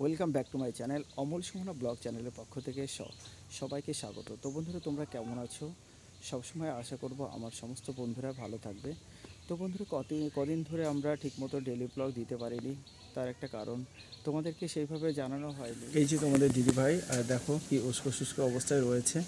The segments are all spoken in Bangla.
Welcome back to my channel Amal Sumana blog চ্যানেলের পক্ষ থেকে স- সবাইকে স্বাগত। তো বন্ধুরা তোমরা কেমন আছো? সবসময় আশা করব আমার সমস্ত বন্ধুরা ভালো থাকবে। তো বন্ধুরা কদিন কদিন ধরে আমরা ঠিকমতো ডেলি ব্লগ দিতে পারিনি তার একটা কারণ তোমাদেরকে সেইভাবে জানানো হয়নি। এই যে তোমাদের দিদি ভাই আর দেখো কি উস্কো শুষ্ক অবস্থায় রয়েছে।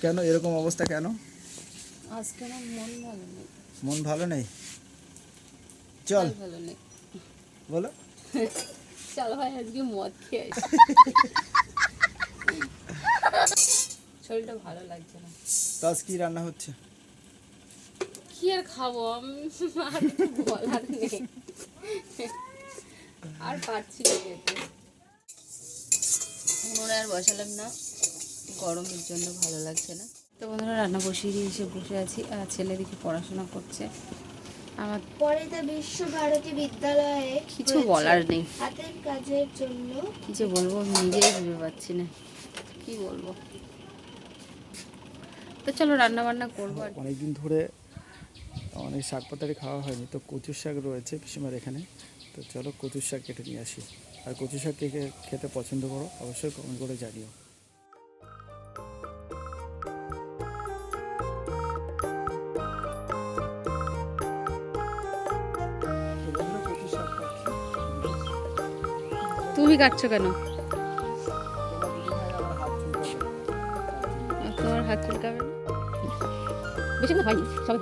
কেন এরকম অবস্থা কেন? আজকে আমার মন ভালো নেই। মন ভালো নেই? চল। ভালো নেই। বলো। চল ভাই আজকে মদ খেয়ে আসি শরীরটা ভালো লাগছে না। তো আজ কি রান্না হচ্ছে? কি আর খাব? আমি আর বলার নেই। আর পারছি না যেতে উনুনে আর বসালাম না। গরমের জন্য ভালো লাগছে না। তো বন্ধুরা রান্না বসিয়ে দিয়ে এসে বসে আছি। আর ছেলে দিকে পড়াশোনা করছে। আমার পরে তা বিশ্বভারতী বিদ্যালয়ে কিছু বলার নেই। হাতের কাজের জন্য কি যে বলব আমি নিজেই ভেবে পাচ্ছি না। কি বলব? তো চলো রান্না বান্না করব অনেকদিন ধরে অনেক শাক পাতারি খাওয়া হয়নি তো কচুর শাক রয়েছে পিসিমার এখানে। তো চলো কচুর শাক কেটে নিয়ে আসি। আর কচু শাক কে কে খেতে পছন্দ করো অবশ্যই কমেন্ট করে জানিও। তুমি কাটছো কেন? তোমার হাত চুলকাবে। বেশি না হয়নি সবাই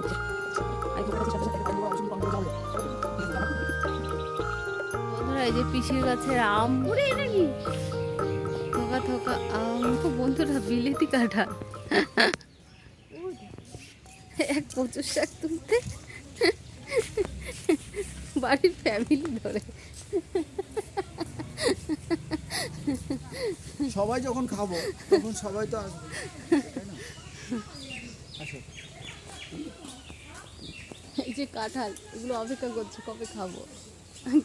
বন্ধুরা, এই যে পিসির গাছের আম। পুরে নাকি থোকা থোকা আম। তো বন্ধুরা, বিলেতি কাঠা এক কচুর শাক তুলতে বাড়ির ফ্যামিলি ধরে। সবাই যখন খাব তখন সবাই তো আসবে। আসো। এই যে কাঁঠাল এগুলো অপেক্ষা করছে কবে খাব।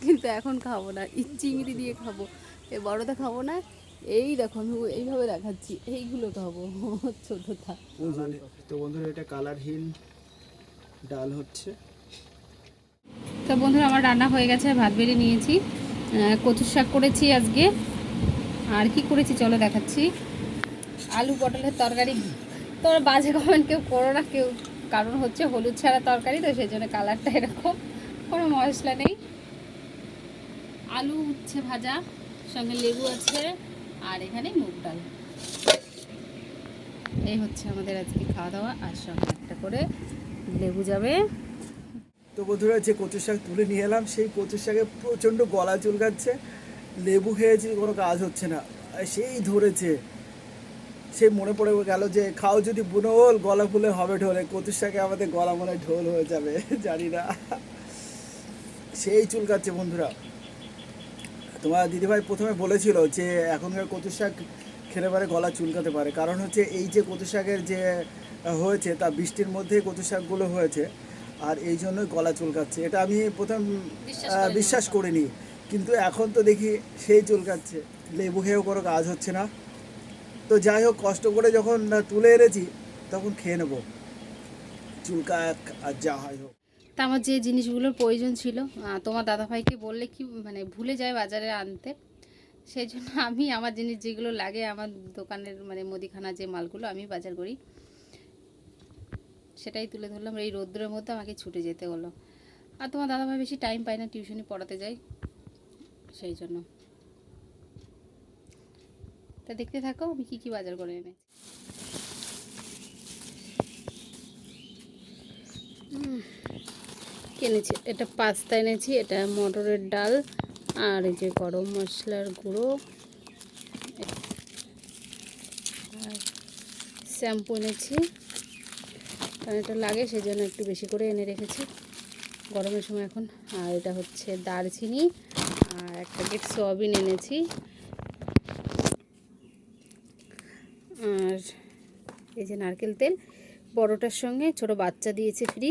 কিন্তু এখন খাব না এই চিংড়ি দিয়ে খাব। এই বড়টা খাব না এই দেখো আমি এইভাবে দেখাচ্ছি এইগুলো খাব ছোটটা। তো বন্ধুরা এটা কালারহীন ডাল হচ্ছে। তো বন্ধুরা আমার রান্না হয়ে গেছে ভাত বেড়ে নিয়েছি। কচুর শাক করেছি আজকে। আর কি করেছি চলো দেখাচ্ছি। আলু পটলের তরকারি। তোমরা বাজে কমেন্ট কেউ করো না, কেউ কারণ হচ্ছে হলুদ ছাড়া তরকারি, তো সেই জন্য কালারটা এরকম। কোনো মশলা নেই। আলু উচ্ছে ভাজা, সঙ্গে লেবু আছে, আর এখানে মুগ ডাল। এই হচ্ছে আমাদের আজকে খাওয়া দাওয়া, আর সঙ্গে একটা করে লেবু যাবে। তো বন্ধুরা, যে কচু শাক তুলে নিয়ে এলাম, সেই কচু শাকে প্রচণ্ড গলা চুলকাচ্ছে। লেবু খেয়েছি কোনো কাজ হচ্ছে না। সেই ধরেছে। সেই মনে পড়ে গেল যে খাও যদি বুনোল গলা ফুলে হবে ঢোলে। কচু শাকে আমাদের গলা মনে ঢোল হয়ে যাবে। জানি না। সেই চুলকাচ্ছে বন্ধুরা। তোমার দিদিভাই প্রথমে বলেছিল যে এখনকার কচু শাক খেলে পারে গলা চুলকাতে পারে। কারণ হচ্ছে এই যে কচু শাকের যে হয়েছে তা বৃষ্টির মধ্যেই কচু শাকগুলো হয়েছে। আর এই জন্যই গলা চুলকাচ্ছে। এটা আমি প্রথম বিশ্বাস করিনি। কিন্তু এখন তো দেখি সেই চুলকাচ্ছে। লেবু খেয়েও কোনো কাজ হচ্ছে না। তো যাই হোক, কষ্ট করে যখন তুলে এনেছি, তখন খেয়ে নেব। চুলকাক আর যা হয় হোক। তা আমার যে জিনিসগুলোর প্রয়োজন ছিল তোমার দাদাভাইকে বললে কি মানে ভুলে যায় বাজারে আনতে। সেই জন্য আমি আমার জিনিস যেগুলো লাগে, আমার দোকানের মানে মুদিখানা যে মালগুলো আমি বাজার করি, সেটাই তুলে ধরলাম। এই রৌদ্রের মধ্যে আমাকে ছুটে যেতে হলো। আর তোমার দাদাভাই বেশি টাইম পায় না টিউশনি পড়াতে যাই সেই জন্য। তা দেখতে থাকো, আমি কি কি বাজার করে এনেছি। কিনেছি এটা পাস্তা এনেছি, এটা মটরের ডাল, আর এই যে গরম মশলার গুঁড়ো, আর শ্যাম্পু এনেছি। কারণ এটা লাগে সেই জন্য একটু বেশি করে এনে রেখেছি। গরমের সময় এখন, আর এটা হচ্ছে দারচিনি, আর এক প্যাকেট সয়াবিন এনেছি। আর এই যে নারকেল তেল বড়টার সঙ্গে ছোট বাচ্চা দিয়েছে ফ্রি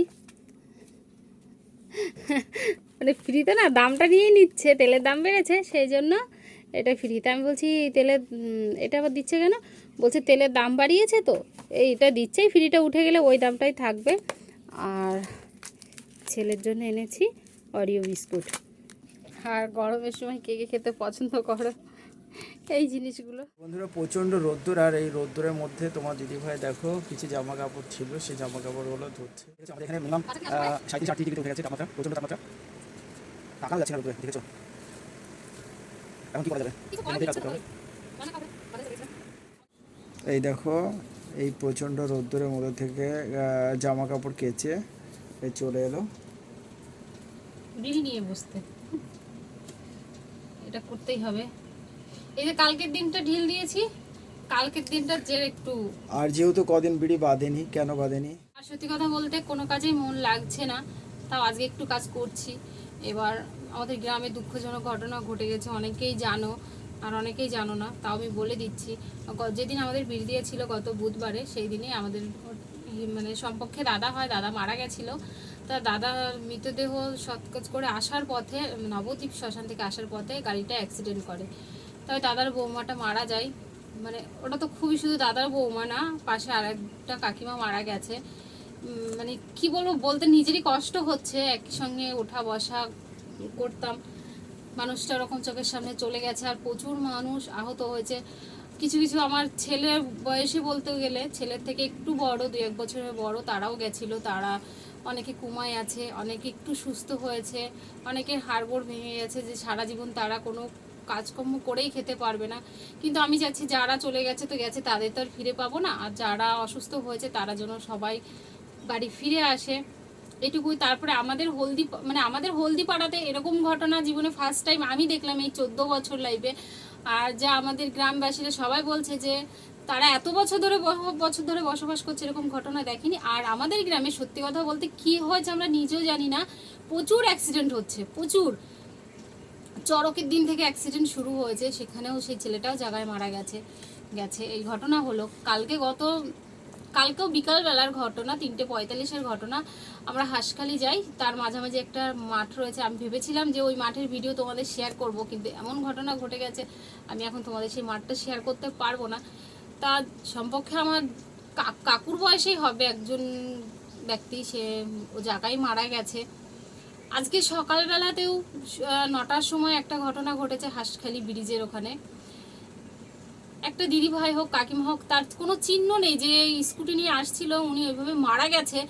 মানে ফ্রিতে না দামটা নিয়েই নিচ্ছে, তেলের দাম বেড়েছে, সেই জন্য এটা ফ্রিতে আমি বলছি তেলের এটা আবার দিচ্ছে কেন? বলছে, তেলের দাম বাড়িয়েছে তো। এইটা দিচ্ছেই ফ্রিটা উঠে গেলে ওই দামটাই থাকবে। আর ছেলের জন্য এনেছি অরিও বিস্কুট। আর গরমের সময় কে কে খেতে পছন্দ করো এই জিনিসগুলো? বন্ধুরা প্রচণ্ড রোদ্দুর আর এই রোদ্দুরের মধ্যে তোমার দিদিভাই দেখো কিছু জামা কাপড় ছিল সেই জামা কাপড়গুলো ধরছে। ঠিক আছে, আমাদের এখানে মিনিমাম সাঁত্রিশ আটত্রিশ ডিগ্রি উঠে গেছে তাপমাত্রা প্রচণ্ড তাপমাত্রা তাকানো যাচ্ছে না রোদ্দুরে দেখেছ? এখন কি করা যাবে? কাজ করতে হবে। এই দেখো এই প্রচণ্ড রোদ্দুরের মধ্যে থেকে জামা কাপড় কেচে চলে এলো। বিড়ি নিয়ে বসতে। এটা করতেই হবে। এই যে কালকের দিনটা ঢিল দিয়েছি কালকের দিনটা যে একটু। আর যেহেতু কদিন বিড়ি বাঁধেনি কেন বাঁধেনি? আর সত্যি কথা বলতে কোনো কাজেই মন লাগছে না তাও আজকে একটু কাজ করছি। এবার আমাদের গ্রামে দুঃখজনক ঘটনা ঘটে গেছে অনেকেই জানো আর অনেকেই জানো না তাও আমি বলে দিচ্ছি। যেদিন আমাদের বিড়ি দিয়েছিল গত বুধবারে সেই দিনই আমাদের মানে সম্পর্কে দাদা হয় দাদা মারা গেছিল। তা দাদার মৃতদেহ সৎকাজ করে আসার পথে নবদ্বীপ শ্মশান থেকে আসার পথে গাড়িটা অ্যাক্সিডেন্ট করে। তাই দাদার বৌমাটা মারা যায়। মানে ওটা তো খুবই শুধু দাদার বৌমা না, পাশে আর একটা কাকিমা মারা গেছে। মানে কি বলব, বলতে নিজেরই কষ্ট হচ্ছে, একই সঙ্গে ওঠা বসা করতাম। মানুষটা ওরকম চোখের সামনে চলে গেছে আর প্রচুর মানুষ আহত হয়েছে। কিছু কিছু আমার ছেলের বয়সে বলতে গেলে, ছেলের থেকে একটু বড় দু এক বছরের বড়, তারাও গেছিল, তারা অনেকে কুমায় আছে, অনেকে একটু সুস্থ হয়েছে, অনেকের হাড়গোড় ভেঙে গেছে যে সারা জীবন তারা কোনো কাজকর্ম করেই খেতে পারবে না। কিন্তু আমি চাচ্ছি যারা চলে গেছে তো গেছে, তাদের তো আর ফিরে পাবো না। আর যারা অসুস্থ হয়েছে, তারা যেন সবাই বাড়ি ফিরে আসে। এটুকুই। তারপরে আমাদের হলদি মানে আমাদের হলদি পাড়াতে এরকম ঘটনা জীবনে ফার্স্ট টাইম আমি দেখলাম এই চোদ্দ বছর লাইফে আর যা আমাদের গ্রামবাসীরা সবাই বলছে যে তারা এত বছর ধরে বছর ধরে বসবাস করছে, এরকম ঘটনা দেখেনি। আর আমাদের গ্রামে সত্যি কথা বলতে কি হয়েছে আমরা নিজেও জানি না। প্রচুর অ্যাক্সিডেন্ট হচ্ছে, প্রচুর। চড়কের দিন থেকে অ্যাক্সিডেন্ট শুরু হয়েছে, সেখানেও সেই ছেলেটাও জায়গায় মারা গেছে গেছে। এই ঘটনা হলো, কালকে গত, কালকেও বিকালবেলার ঘটনা, তিনটে পঁয়তাল্লিশের ঘটনা। আমরা হাসখালি যাই, তার মাঝামাঝি একটা মাঠ রয়েছে। আমি ভেবেছিলাম যে ওই মাঠের ভিডিও তোমাদের শেয়ার করব, কিন্তু এমন ঘটনা ঘটে গেছে, আমি এখন তোমাদের সেই মাঠটা শেয়ার করতে পারব না। তার সম্পর্কে আমার কাকুর বয়সেই হবে, একজন ব্যক্তি, সে ও জায়গায় মারা গেছে। আজকে সকালবেলাতেও নটার সময় একটা ঘটনা ঘটেছে হাঁসখালি ব্রিজের ওখানে। একটা দিদি ভাই হোক, কাকিমা হোক, তার কোনো চিহ্ন নেই যে স্কুটি নিয়ে আসছিল, উনি ওইভাবে মারা গেছে।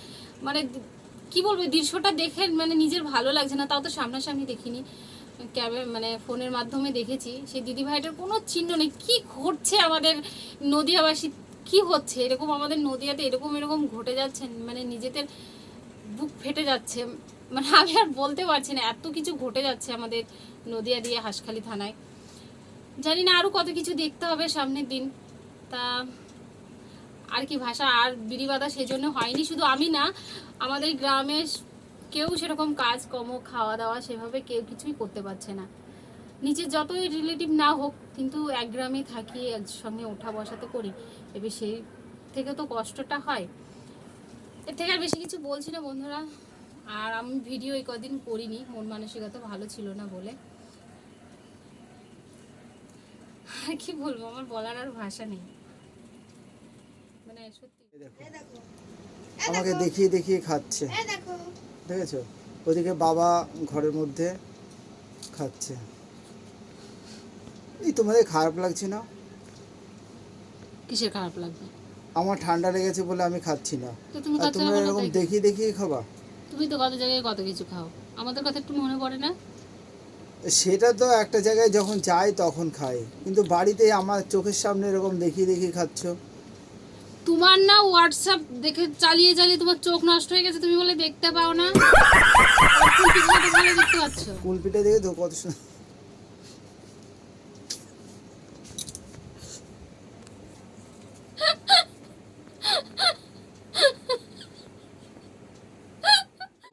মানে কি বলব, দৃশ্যটা দেখে মানে নিজের ভালো লাগছে না, তাও তো সামনাসামনি দেখিনি। ক্যাবে মানে ফোনের মাধ্যমে দেখেছি, সেই দিদি ভাইটার কোনো চিহ্ন নেই। কী ঘটছে আমাদের নদিয়াবাসী? কি হচ্ছে? এরকম আমাদের নদিয়াতে এরকম এরকম ঘটে যাচ্ছে মানে নিজেদের বুক ফেটে যাচ্ছে। মানে আমি আর বলতে পারছি না, এত কিছু ঘটে যাচ্ছে আমাদের নদিয়া দিয়ে হাঁসখালি থানায়। জানি না আরও কত কিছু দেখতে হবে সামনের দিন। তা আর কি ভাষা, আর বিড়ি বাঁধা সেজন্য হয়নি, শুধু আমি না, আমাদের গ্রামে কেউ সেরকম কাজ কর্ম খাওয়া দাওয়া সেভাবে কেউ কিছুই করতে পারছে না। নিজের যতই রিলেটিভ না হোক কিন্তু এক গ্রামে থাকি একসঙ্গে ওঠা বসা তো করি। এবার সেই থেকে তো কষ্টটা হয়। এর থেকে আর বেশি কিছু বলছি না বন্ধুরা। আর আমি ভিডিও এই কদিন করিনি মন মানসিকতা ভালো ছিল না বলে। আর কি বলব আমার বলার আর ভাষা নেই। মানে সত্যি। দেখো। দেখো। আমাকে দেখিয়ে দেখিয়ে খাচ্ছে। দেখো। দেখেছ? ওদিকে বাবা ঘরের মধ্যে খাচ্ছে। এই তোমাদের খারাপ লাগছে না? কিসের খারাপ লাগবে? আমার ঠান্ডা লেগেছে বলে আমি খাচ্ছি না। তো তুমি আর তোমরা এরকম? দেখিয়ে দেখিয়ে খাবা? তুমি তো কত জায়গায় কত কিছু খাও। আমাদের কথা একটু মনে পড়ে না? সেটা তো একটা জায়গায় যখন যাই তখন খাই কিন্তু বাড়িতে আমার চোখের সামনে এরকম দেখিয়ে দেখিয়ে খাচ্ছ। তোমার না হোয়াটসঅ্যাপ দেখে চালিয়ে চালিয়ে তোমার চোখ নষ্ট হয়ে গেছে তুমি বলে দেখতে পাও না। দেখতে পাচ্ছ কুলপিটা দেখে তো কত সুন্দর।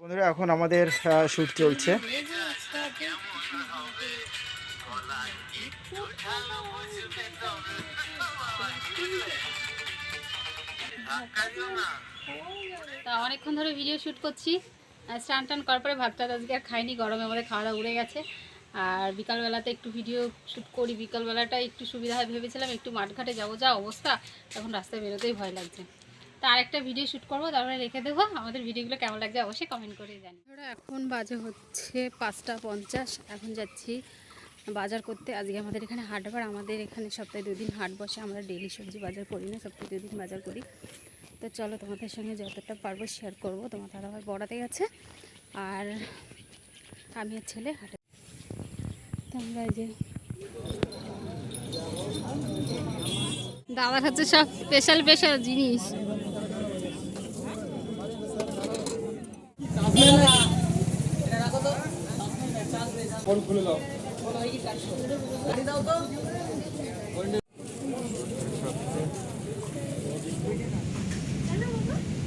বন্ধুরা এখন আমাদের শ্যুট চলছে। তা অনেকক্ষণ ধরে ভিডিও শ্যুট করছি। স্নান টান করার পরে ভাতটা আজকে আর খাইনি, গরমে আমাদের খাওয়া দাওয়া উড়ে গেছে। আর বিকালবেলাতে একটু ভিডিও শ্যুট করি, বিকালবেলাটা একটু সুবিধা হয় ভেবেছিলাম, একটু মাঠঘাটে যাব, যা অবস্থা, এখন রাস্তায় বেরোতেই ভয় লাগছে। তো আরেকটা ভিডিও শ্যুট করব তারপরে রেখে দেবো, আমাদের ভিডিওগুলো কেমন লাগছে অবশ্যই কমেন্ট করে জানি এখন বাজে হচ্ছে পাঁচটা পঞ্চাশ, এখন যাচ্ছি বাজার করতে। আজকে আমাদের এখানে হাট হাটবার আমাদের এখানে সপ্তাহে দুদিন হাট বসে। আমরা ডেলি সবজি বাজার করি না, সপ্তাহে দুদিন বাজার করি। তো চলো তোমাদের সঙ্গে যতটা পারব শেয়ার করব। তোমার দাদাভাই বড়াতে গেছে আর আমি আর ছেলে হাটে। তো আমরা যে দাদার হচ্ছে সব স্পেশাল স্পেশাল জিনিস।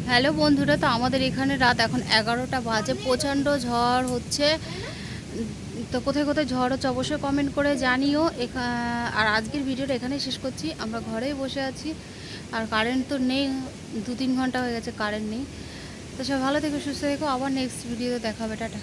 হ্যালো বন্ধুরা, তো আমাদের এখানে রাত এখন এগারোটা বাজে, প্রচণ্ড ঝড় হচ্ছে। তো কোথায় কোথায় ঝড় হচ্ছে অবশ্যই কমেন্ট করে জানিও। আর আজকের ভিডিওটা এখানেই শেষ করছি। আমরা ঘরেই বসে আছি। আর কারেন্ট তো নেই দু তিন ঘণ্টা হয়ে গেছে কারেন্ট নেই। তো সব ভালো থেকো, সুস্থ থেকো। আবার নেক্সট ভিডিওতে দেখাবে, টাটা।